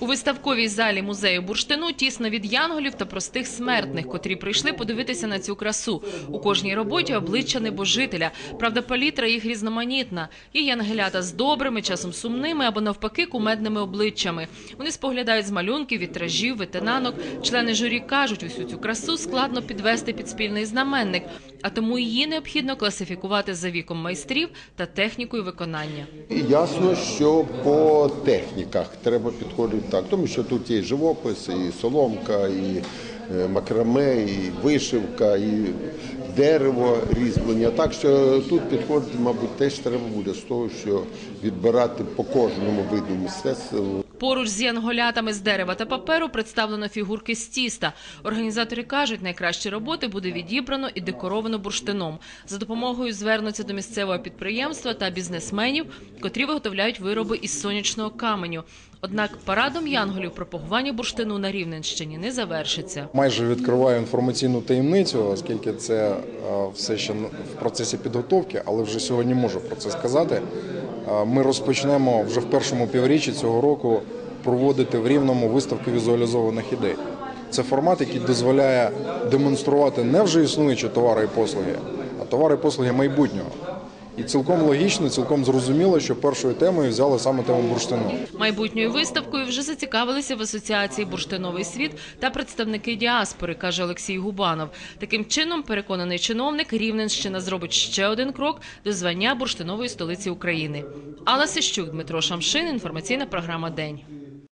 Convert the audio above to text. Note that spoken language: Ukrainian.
У виставковій залі музею бурштину тісно від янголів та простих смертних, котрі прийшли подивитися на цю красу. У кожній роботі обличчя небожителя. Правда, палітра їх різноманітна. Є янгелята з добрими, часом сумними або навпаки кумедними обличчями. Вони споглядають з малюнків, вітражів, ветенанок. Члени журі кажуть, усю цю красу складно підвести під спільний знаменник, а тому її необхідно класифікувати за віком майстрів та технікою виконання. Ясно, що по техніках треба підходити так, тому що тут є і живопис, і соломка, і е, макраме, і вишивка, і дерево різьблення. Так що тут підходити, мабуть, теж треба буде з того, що відбирати по кожному виду мистецтва. Поруч з янголятами з дерева та паперу представлено фігурки з тіста. Організатори кажуть, найкращі роботи буде відібрано і декоровано бурштином. За допомогою звернуться до місцевого підприємства та бізнесменів, котрі виготовляють вироби із сонячного каменю. Однак парадом янголів пропагування бурштину на Рівненщині не завершиться. майже відкриваю інформаційну таємницю, оскільки це все ще в процесі підготовки, але вже сьогодні можу про це сказати. Е, Ми розпочнемо вже в першому півріччі цього року проводити в рівному виставку візуалізованих ідей. Це формат, який дозволяє демонструвати не вже існуючі товари і послуги, а товари і послуги майбутнього. І цілком логічно, цілком зрозуміло, що першою темою взяли саме тему бурштину. Майбутньою виставкою вже зацікавилися в асоціації Бурштиновий світ та представники діаспори, каже Олексій Губанов. Таким чином, переконаний чиновник, Рівненщина зробить ще один крок до звання бурштинової столиці України. Алла Сищук, Дмитро Шамшин. Інформаційна програма День.